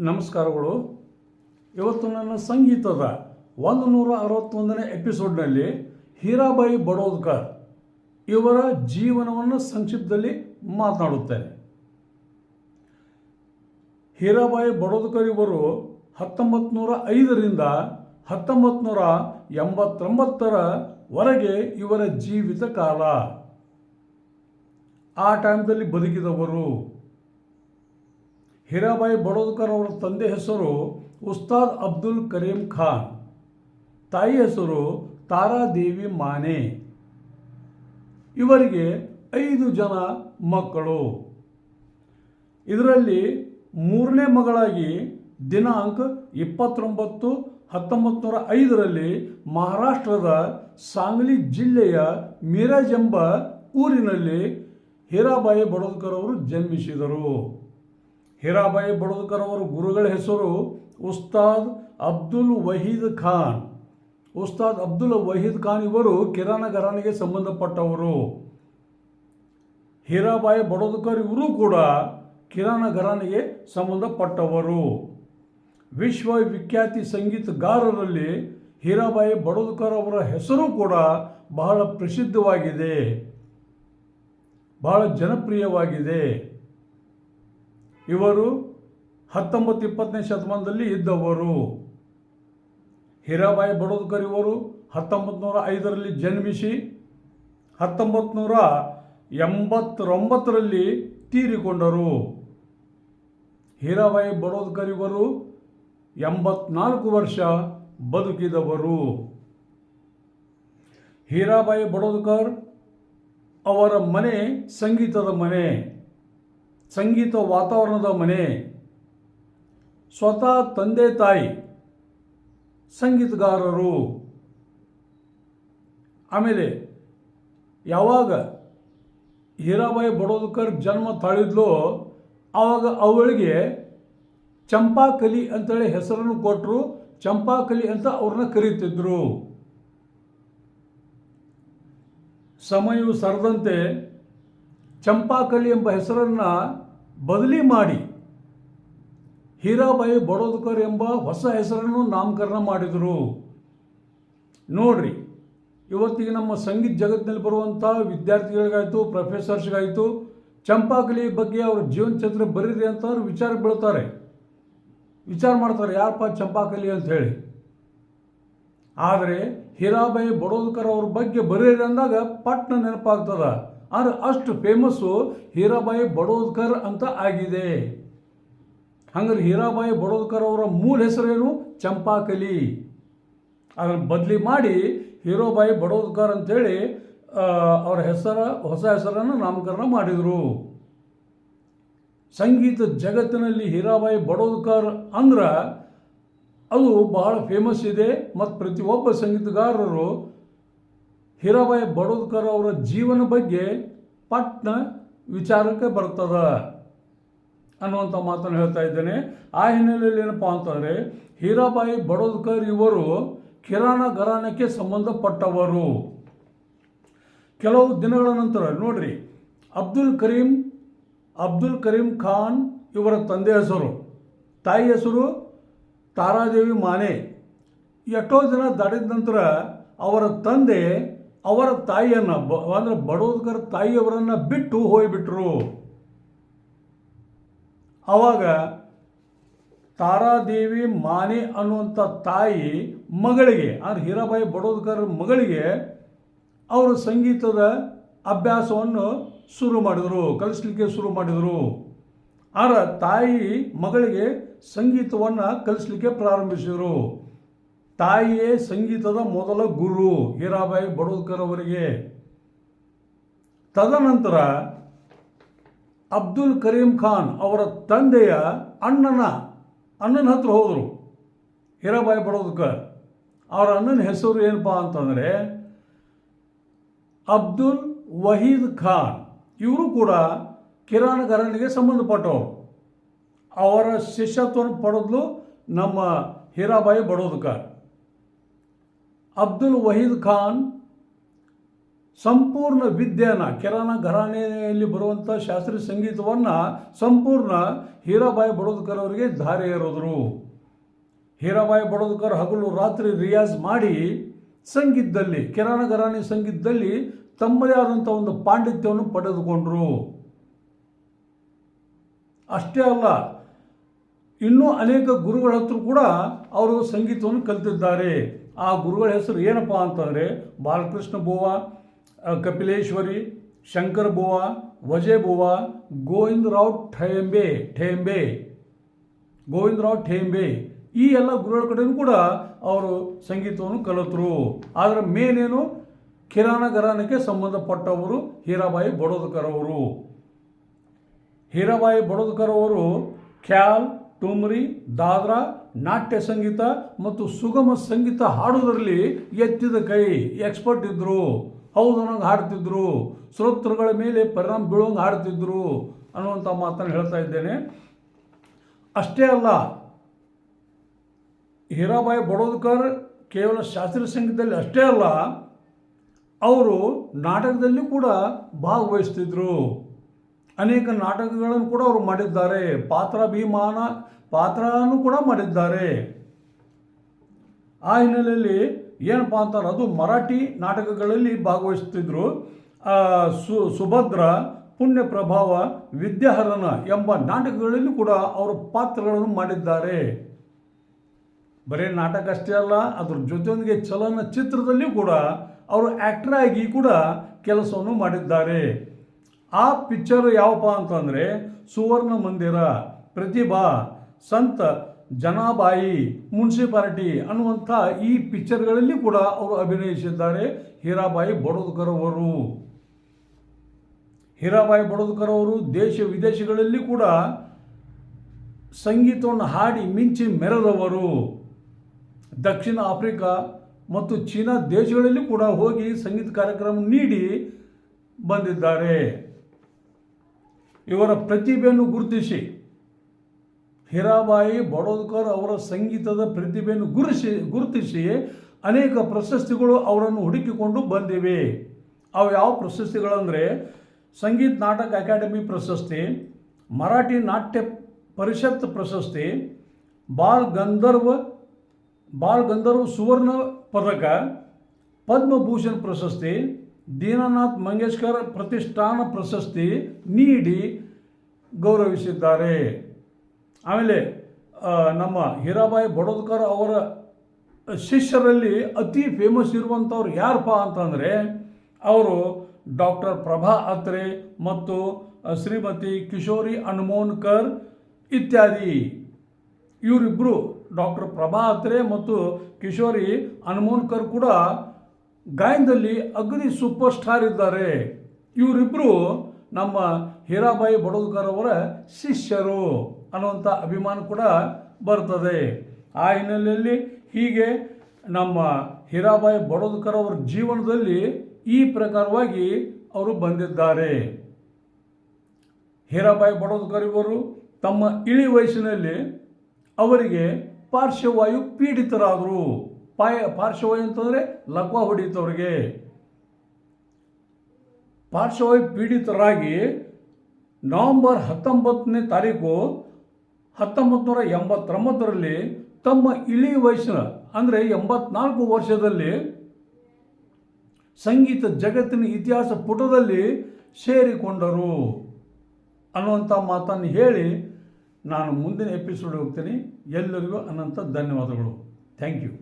ನಮಸ್ಕಾರಗಳು. ಇವತ್ತು ನನ್ನ ಸಂಗೀತದ ಒಂದು ನೂರ ಅರವತ್ತೊಂದನೇ ಎಪಿಸೋಡ್ನಲ್ಲಿ ಹೀರಾಬಾಯಿ ಬಡೋದ್ಕರ್ ಇವರ ಜೀವನವನ್ನು ಸಂಕ್ಷಿಪ್ತದಲ್ಲಿ ಮಾತನಾಡುತ್ತೇನೆ. ಹೀರಾಬಾಯಿ ಬಡೋದ್ಕರ್ ಇವರು ಹತ್ತೊಂಬತ್ತು ನೂರ ಐದರಿಂದ ಹತ್ತೊಂಬತ್ತು ನೂರ ಇವರ ಜೀವಿತ ಕಾಲ. ಆ ಟೈಮ್ದಲ್ಲಿ ಬದುಕಿದವರು. ಹೀರಾಬಾಯಿ ಬಡೋದ್ಕರ್ ಅವರ ತಂದೆ ಹೆಸರು ಉಸ್ತಾದ್ ಅಬ್ದುಲ್ ಕರೀಂ ಖಾನ್. ತಾಯಿ ಹೆಸರು ತಾರಾದೇವಿ ಮಾನೆ. ಇವರಿಗೆ ಐದು ಜನ ಮಕ್ಕಳು. ಇದರಲ್ಲಿ ಮೂರನೇ ಮಗಳಾಗಿ ದಿನಾಂಕ ಇಪ್ಪತ್ತೊಂಬತ್ತು ಹತ್ತೊಂಬತ್ತು ನೂರ ಐದರಲ್ಲಿ ಮಹಾರಾಷ್ಟ್ರದ ಸಾಂಗ್ಲಿ ಜಿಲ್ಲೆಯ ಮಿರಜ್ ಎಂಬ ಊರಿನಲ್ಲಿ ಹೀರಾಬಾಯಿ ಬಡೋದ್ಕರ್ ಅವರು ಜನ್ಮಿಸಿದರು. ಹೀರಾಬಾಯಿ ಬಡೋದ್ಕರ್ ಅವರ ಗುರುಗಳ ಹೆಸರು ಉಸ್ತಾದ್ ಅಬ್ದುಲ್ ವಹೀದ್ ಖಾನ್. ಉಸ್ತಾದ್ ಅಬ್ದುಲ್ ವಹೀದ್ ಖಾನ್ ಇವರು ಕಿರಾಣ ಘರಾನಿಗೆ ಸಂಬಂಧಪಟ್ಟವರು. ಹೀರಾಬಾಯಿ ಬಡೋದ್ಕರ್ ಇವರು ಕೂಡ ಕಿರಾಣ ಘರಾನಿಗೆ ಸಂಬಂಧಪಟ್ಟವರು. ವಿಶ್ವವಿಖ್ಯಾತಿ ಸಂಗೀತಗಾರರಲ್ಲಿ ಹೀರಾಬಾಯಿ ಬಡೋದ್ಕರ್ ಅವರ ಹೆಸರು ಕೂಡ ಬಹಳ ಪ್ರಸಿದ್ಧವಾಗಿದೆ. ಬಹಳ ಜನಪ್ರಿಯವಾಗಿದೆ. ಇವರು ಹತ್ತೊಂಬತ್ತು ಇಪ್ಪತ್ತನೇ ಶತಮಾನದಲ್ಲಿ ಇದ್ದವರು. ಹೀರಾಬಾಯಿ ಬಡೋದ್ಕರ್ ಇವರು ಹತ್ತೊಂಬತ್ತು ನೂರ ಐದರಲ್ಲಿ ಜನ್ಮಿಸಿ ಹತ್ತೊಂಬತ್ತು ನೂರ ಎಂಬತ್ತೊಂಬತ್ತರಲ್ಲಿ ತೀರಿಕೊಂಡರು. ಹೀರಾಬಾಯಿ ಬಡೋದ್ಕರ್ ಇವರು ಎಂಬತ್ನಾಲ್ಕು ವರ್ಷ ಬದುಕಿದವರು. ಹೀರಾಬಾಯಿ ಬಡೋದ್ಕರ್ ಅವರ ಮನೆ ಸಂಗೀತದ ಮನೆ. ಸಂಗೀತ ವಾತಾವರಣದ ಮನೆ. ಸ್ವತಃ ತಂದೆ ತಾಯಿ, ಸಂಗೀತಗಾರರು. ಆಮೇಲೆ ಯಾವಾಗ ಹೀರಾಬಾಯಿ ಬಡೋದ್ಕರ್ ಜನ್ಮ ತಾಳಿದ್ಲೋ, ಆವಾಗ ಅವಳಿಗೆ ಚಂಪಾಕಲಿ ಅಂತೇಳಿ ಹೆಸರನ್ನು ಕೊಟ್ಟರು ಚಂಪಾಕಲಿ ಅಂತ ಅವ್ರನ್ನ ಕರೀತಿದ್ರು. ಸಮಯವು ಸರದಂತೆ ಚಂಪಾಕಲಿ ಎಂಬ ಹೆಸರನ್ನು ಬದಲಿ ಮಾಡಿ ಹೀರಾಬಾಯಿ ಬಡೋದ್ಕರ್ ಎಂಬ ಹೊಸ ಹೆಸರನ್ನು ನಾಮಕರಣ ಮಾಡಿದರು. ನೋಡ್ರಿ, ಇವತ್ತಿಗೆ ನಮ್ಮ ಸಂಗೀತ ಜಗತ್ತಿನಲ್ಲಿ ಬರುವಂಥ ವಿದ್ಯಾರ್ಥಿಗಳಿಗಾಯಿತು, ಪ್ರೊಫೆಸರ್ಸ್ಗಾಯಿತು, ಚಂಪಾಕಲಿ ಬಗ್ಗೆ ಅವ್ರ ಜೀವನ ಚರಿತ್ರೆ ಬರೀರಿ ಅಂತ ಅವ್ರು ವಿಚಾರ ಬೀಳ್ತಾರೆ. ವಿಚಾರ ಮಾಡ್ತಾರೆ, ಯಾರಪ್ಪ ಚಂಪಾಕಲಿ ಅಂತ ಹೇಳಿ. ಆದರೆ ಹೀರಾಬಾಯಿ ಬಡೋದ್ಕರ್ ಅವ್ರ ಬಗ್ಗೆ ಬರೀರಿ ಅಂದಾಗ ಪಟ್ನ ನೆನಪಾಗ್ತದ. ಆದರೆ ಅಷ್ಟು ಫೇಮಸ್ಸು ಹೀರಾಬಾಯಿ ಬಡೋದ್ಕರ್ ಅಂತ ಆಗಿದೆ. ಹಂಗಾರೆ ಹೀರಾಬಾಯಿ ಬಡೋದ್ಕರ್ ಅವರ ಮೂಲ ಹೆಸರೇನು? ಚಂಪಾಕಲಿ. ಅದನ್ನು ಬದಲಿ ಮಾಡಿ ಹೀರೋಬಾಯಿ ಬಡೋದ್ಕರ್ ಅಂತೇಳಿ ಅವರ ಹೆಸರ, ಹೊಸ ಹೆಸರನ್ನು ನಾಮಕರಣ ಮಾಡಿದರು. ಸಂಗೀತ ಜಗತ್ತಿನಲ್ಲಿ ಹೀರಾಬಾಯಿ ಬಡೋದ್ಕರ್ ಅಂದ್ರೆ ಅದು ಬಹಳ ಫೇಮಸ್ ಇದೆ. ಮತ್ತು ಪ್ರತಿಯೊಬ್ಬ ಸಂಗೀತಗಾರರು ಹೀರಾಬಾಯಿ ಬಡೋದ್ಕರ್ ಅವರ ಜೀವನ ಬಗ್ಗೆ ಪಟ್ನ ವಿಚಾರಕ್ಕೆ ಬರ್ತದೆ ಅನ್ನುವಂಥ ಮಾತನ್ನು ಹೇಳ್ತಾ ಇದ್ದೇನೆ. ಆ ಹಿನ್ನೆಲೆಯಲ್ಲಿ ಏನಪ್ಪ ಅಂತಂದರೆ ಹೀರಾಬಾಯಿ ಬಡೋದ್ಕರ್ ಇವರು ಕಿರಾಣ ಗರಾನಕ್ಕೆ ಸಂಬಂಧಪಟ್ಟವರು. ಕೆಲವು ದಿನಗಳ ನಂತರ ನೋಡ್ರಿ, ಅಬ್ದುಲ್ ಕರೀಂ ಅಬ್ದುಲ್ ಕರೀಂ ಖಾನ್ ಇವರ ತಂದೆ ಹೆಸರು, ತಾಯಿ ಹೆಸರು ತಾರಾದೇವಿ ಮಾನೆ. ಎಷ್ಟೋ ದಿನ ದಾಟಿದ ನಂತರ ಅವರ ತಂದೆ ಅವರ ತಾಯಿಯನ್ನು ಬ ಅಂದರೆ ಬಡೋದ್ಕರ್ ತಾಯಿಯವರನ್ನು ಬಿಟ್ಟು ಹೋಗಿಬಿಟ್ರು ಆವಾಗ ತಾರಾದೇವಿ ಮಾನೆ ಅನ್ನುವಂಥ ತಾಯಿ ಮಗಳಿಗೆ, ಅಂದ್ರೆ ಹೀರಾಬಾಯಿ ಬಡೋದ್ಕರ್ ಮಗಳಿಗೆ ಅವರು ಸಂಗೀತದ ಅಭ್ಯಾಸವನ್ನು ಶುರು ಮಾಡಿದರು, ಕಲಿಸ್ಲಿಕ್ಕೆ ಶುರು ಮಾಡಿದರು. ಆದರೆ ತಾಯಿ ಮಗಳಿಗೆ ಸಂಗೀತವನ್ನು ಕಲಿಸ್ಲಿಕ್ಕೆ ಪ್ರಾರಂಭಿಸಿದರು. ತಾಯಿಯೇ ಸಂಗೀತದ ಮೊದಲ ಗುರು ಹೀರಾಬಾಯಿ ಬಡೋದ್ಕರ್ ಅವರಿಗೆ. ತದನಂತರ ಅಬ್ದುಲ್ ಕರೀಂ ಖಾನ್ ಅವರ ತಂದೆಯ ಅಣ್ಣನ ಅಣ್ಣನ ಹತ್ರ ಹೋದರು ಹೀರಾಬಾಯಿ ಬಡೋದ್ಕರ್. ಅವರ ಅಣ್ಣನ ಹೆಸರು ಏನಪ್ಪ ಅಂತಂದರೆ ಅಬ್ದುಲ್ ವಹೀದ್ ಖಾನ್. ಇವರು ಕೂಡ ಕಿರಾಣ ಗರಣಿಗೆ ಸಂಬಂಧಪಟ್ಟವರು. ಅವರ ಶಿಷ್ಯತ್ವ ಪಡೆದ್ಲು ನಮ್ಮ ಹೀರಾಬಾಯಿ ಬಡೋದ್ಕರ್. ಅಬ್ದುಲ್ ವಹೀದ್ ಖಾನ್ ಸಂಪೂರ್ಣ ವಿದ್ಯೆನ ಕೆರಾನ ಘರಾನೆಯಲ್ಲಿ ಬರುವಂಥ ಶಾಸ್ತ್ರೀಯ ಸಂಗೀತವನ್ನು ಸಂಪೂರ್ಣ ಹೀರಾಬಾಯಿ ಬಡೋದ್ಕರ್ ಅವರಿಗೆ ಧಾರೆ ಏರಿದ್ರು ಹೀರಾಬಾಯಿ ಬಡೋದ್ಕರ್ ಹಗಲು ರಾತ್ರಿ ರಿಯಾಜ್ ಮಾಡಿ ಸಂಗೀತದಲ್ಲಿ, ಕಿರಾಣ ಘರಾಣಿ ಸಂಗೀತದಲ್ಲಿ ತಮ್ಮದೇ ಆದಂಥ ಒಂದು ಪಾಂಡಿತ್ಯವನ್ನು ಪಡೆದುಕೊಂಡರು. ಅಷ್ಟೇ ಅಲ್ಲ, ಇನ್ನೂ ಅನೇಕ ಗುರುಗಳ ಹತ್ರ ಕೂಡ ಅವರು ಸಂಗೀತವನ್ನು ಕಲಿತಿದ್ದಾರೆ. ಆ ಗುರುಗಳ ಹೆಸರು ಏನಪ್ಪ ಅಂತಂದರೆ ಬಾಲಕೃಷ್ಣ ಬುವ ಕಪಿಲೇಶ್ವರಿ, ಶಂಕರ್ ಬುವ ವಜೆ ಬುವ ಗೋವಿಂದರಾವ್ ಠೇಂಬೆ ಠೇಂಬೆ, ಗೋವಿಂದರಾವ್ ಠೇಂಬೆ. ಈ ಎಲ್ಲ ಗುರುಗಳ ಕಡೆಯೂ ಕೂಡ ಅವರು ಸಂಗೀತವನ್ನು ಕಲಿತರು. ಆದರೆ ಮೇನ್ ಏನು? ಕಿರಾಣ ಘರಾನಕ್ಕೆ ಸಂಬಂಧಪಟ್ಟವರು ಹೀರಾಬಾಯಿ ಬಡೋದಕರ್ ಅವರು. ಹೀರಾಬಾಯಿ ಬಡೋದಕರ್ ಅವರು ಖ್ಯಾಲ್ ಟುಮ್ರಿ, ದಾದ್ರಾ ನಾಟ್ಯ ಸಂಗೀತ ಮತ್ತು ಸುಗಮ ಸಂಗೀತ ಹಾಡುವುದರಲ್ಲಿ ಎತ್ತಿದ ಕೈ ಎಕ್ಸ್ಪರ್ಟ್ ಇದ್ದರು ಹೌದು ಅನ್ನೋಂಗೆ ಹಾಡ್ತಿದ್ರು. ಶ್ರೋತೃಗಳ ಮೇಲೆ ಪರಿಣಾಮ ಬೀಳೋಂಗೆ ಹಾಡ್ತಿದ್ರು ಅನ್ನುವಂಥ ಮಾತನ್ನು ಹೇಳ್ತಾ ಇದ್ದೇನೆ. ಅಷ್ಟೇ ಅಲ್ಲ, ಹೀರಾಬಾಯಿ ಬಡೋದ್ಕರ್ ಕೇವಲ ಶಾಸ್ತ್ರೀಯ ಸಂಗೀತದಲ್ಲಿ ಅಷ್ಟೇ ಅಲ್ಲ, ಅವರು ನಾಟಕದಲ್ಲಿ ಕೂಡ ಭಾಗವಹಿಸ್ತಿದ್ರು. ಅನೇಕ ನಾಟಕಗಳನ್ನು ಕೂಡ ಅವರು ಮಾಡಿದ್ದಾರೆ. ಪಾತ್ರಾಭಿಮಾನ ಪಾತ್ರನೂ ಕೂಡ ಮಾಡಿದ್ದಾರೆ. ಆ ಹಿನ್ನೆಲೆಯಲ್ಲಿ ಏನಪ್ಪ ಅಂತಾರೆ, ಅದು ಮರಾಠಿ ನಾಟಕಗಳಲ್ಲಿ ಭಾಗವಹಿಸ್ತಿದ್ರು. ಸು, ಸುಭದ್ರ ಪುಣ್ಯ ಪ್ರಭಾವ ವಿದ್ಯಾಹರಣ ಎಂಬ ನಾಟಕಗಳಲ್ಲಿ ಕೂಡ ಅವರು ಪಾತ್ರಗಳನ್ನು ಮಾಡಿದ್ದಾರೆ. ಬರೀ ನಾಟಕ ಅಷ್ಟೇ ಅಲ್ಲ, ಅದ್ರ ಜೊತೆಯೊಂದಿಗೆ ಚಲನಚಿತ್ರದಲ್ಲಿ ಕೂಡ ಅವರು ಆ್ಯಕ್ಟರ್ ಆಗಿ ಕೂಡ ಕೆಲಸವನ್ನು ಮಾಡಿದ್ದಾರೆ. ಆ ಪಿಕ್ಚರ್ ಯಾವಪ್ಪ ಅಂತಂದರೆ ಸುವರ್ಣ ಮಂದಿರ ಪ್ರತಿಭಾ ಸಂತ ಜನಾಬಾಯಿ ಮುನ್ಸಿಪಾಲಿಟಿ ಅನ್ನುವಂಥ ಈ ಪಿಕ್ಚರ್ಗಳಲ್ಲಿ ಕೂಡ ಅವರು ಅಭಿನಯಿಸಿದ್ದಾರೆ. ಹೀರಾಬಾಯಿ ಬಡೋದ್ಕರ್ ಅವರು. ಹೀರಾಬಾಯಿ ಬಡೋದ್ಕರ್ ಅವರು ದೇಶ ವಿದೇಶಗಳಲ್ಲಿ ಕೂಡ ಸಂಗೀತವನ್ನು ಹಾಡಿ ಮಿಂಚಿ ಮೆರೆದವರು. ದಕ್ಷಿಣ ಆಫ್ರಿಕಾ ಮತ್ತು ಚೀನಾ ದೇಶಗಳಲ್ಲಿ ಕೂಡ ಹೋಗಿ ಸಂಗೀತ ಕಾರ್ಯಕ್ರಮ ನೀಡಿ ಬಂದಿದ್ದಾರೆ. ಇವರ ಪ್ರತಿಭೆಯನ್ನು ಗುರುತಿಸಿ. ಹೀರಾಬಾಯಿ ಬಡೋದ್ಕರ್ ಅವರ ಸಂಗೀತದ ಪ್ರತಿಭೆಯನ್ನು ಗುರುಸಿ ಗುರುತಿಸಿ ಅನೇಕ ಪ್ರಶಸ್ತಿಗಳು ಅವರನ್ನು ಹುಡುಕಿಕೊಂಡು ಬಂದಿವೆ. ಅವು ಯಾವ ಪ್ರಶಸ್ತಿಗಳಂದರೆ ಸಂಗೀತ ನಾಟಕ ಅಕಾಡೆಮಿ ಪ್ರಶಸ್ತಿ, ಮರಾಠಿ ನಾಟ್ಯ ಪರಿಷತ್ ಪ್ರಶಸ್ತಿ, ಬಾಲ್ ಗಂಧರ್ವ ಬಾಲ್ ಗಂಧರ್ವ ಸುವರ್ಣ ಪದಕ, ಪದ್ಮಭೂಷಣ್ ಪ್ರಶಸ್ತಿ, ದೀನನಾಥ್ ಮಂಗೇಶ್ಕರ್ ಪ್ರತಿಷ್ಠಾನ ಪ್ರಶಸ್ತಿ ನೀಡಿ ಗೌರವಿಸಿದ್ದಾರೆ. ಆಮೇಲೆ ನಮ್ಮ ಹೀರಾಬಾಯಿ ಬಡೋದ್ಕರ್ ಅವರ ಶಿಷ್ಯರಲ್ಲಿ ಅತಿ ಫೇಮಸ್ ಇರುವಂಥವ್ರು ಯಾರಪ್ಪ ಅಂತಂದರೆ, ಅವರು ಡಾಕ್ಟರ್ ಪ್ರಭಾ ಅತ್ರೆ ಮತ್ತು ಶ್ರೀಮತಿ ಕಿಶೋರಿ ಅನ್ಮೋನ್ಕರ್ ಇತ್ಯಾದಿ. ಇವರಿಬ್ಬರು ಡಾಕ್ಟರ್ ಪ್ರಭಾ ಅತ್ರೆ ಮತ್ತು ಕಿಶೋರಿ ಅನ್ಮೋನ್ಕರ್ ಕೂಡ ಗಾಯನದಲ್ಲಿ ಅಗ್ನಿ ಸೂಪರ್ ಸ್ಟಾರ್ ಇದ್ದಾರೆ. ಇವರಿಬ್ಬರು ನಮ್ಮ ಹೀರಾಬಾಯಿ ಬಡೋದ್ಕರ್ ಅವರ ಶಿಷ್ಯರು. ಅನ್ನುವಂಥ ಅಭಿಮಾನ ಕೂಡ ಬರ್ತದೆ. ಆ ಹಿನ್ನೆಲೆಯಲ್ಲಿ ಹೀಗೆ ನಮ್ಮ ಹೀರಾಬಾಯಿ ಬಡೋದ್ಕರ್ ಅವರ ಜೀವನದಲ್ಲಿ ಈ ಪ್ರಕಾರವಾಗಿ ಅವರು ಬಂದಿದ್ದಾರೆ. ಹೀರಾಬಾಯಿ ಬಡೋದ್ಕರ್ ಇವರು ತಮ್ಮ ಇಳಿ ವಯಸ್ಸಿನಲ್ಲಿ ಅವರಿಗೆ ಪಾರ್ಶ್ವವಾಯು ಪೀಡಿತರಾದರು. ಪಾಯ, ಪಾರ್ಶ್ವವಾಯು ಅಂತಂದರೆ ಲಕ್ವ ಅವರಿಗೆ ಪಾರ್ಶ್ವವಾಯು ಪೀಡಿತರಾಗಿ ನವೆಂಬರ್ ಹತ್ತೊಂಬತ್ತನೇ ತಾರೀಕು ಹತ್ತೊಂಬತ್ತು ನೂರ ಎಂಬತ್ತೊಂಬತ್ತರಲ್ಲಿ ತಮ್ಮ ಇಳಿ ವಯಸ್ಸಿನ, ಅಂದರೆ ಎಂಬತ್ನಾಲ್ಕು ವರ್ಷದಲ್ಲಿ ಸಂಗೀತ ಜಗತ್ತಿನ ಇತಿಹಾಸ ಪುಟದಲ್ಲಿ ಸೇರಿಕೊಂಡರು ಅನ್ನುವಂಥ ಮಾತನ್ನು ಹೇಳಿ ನಾನು ಮುಂದಿನ ಎಪಿಸೋಡ್ ಹೋಗ್ತೀನಿ. ಎಲ್ಲರಿಗೂ ಅನಂತ ಧನ್ಯವಾದಗಳು. Thank you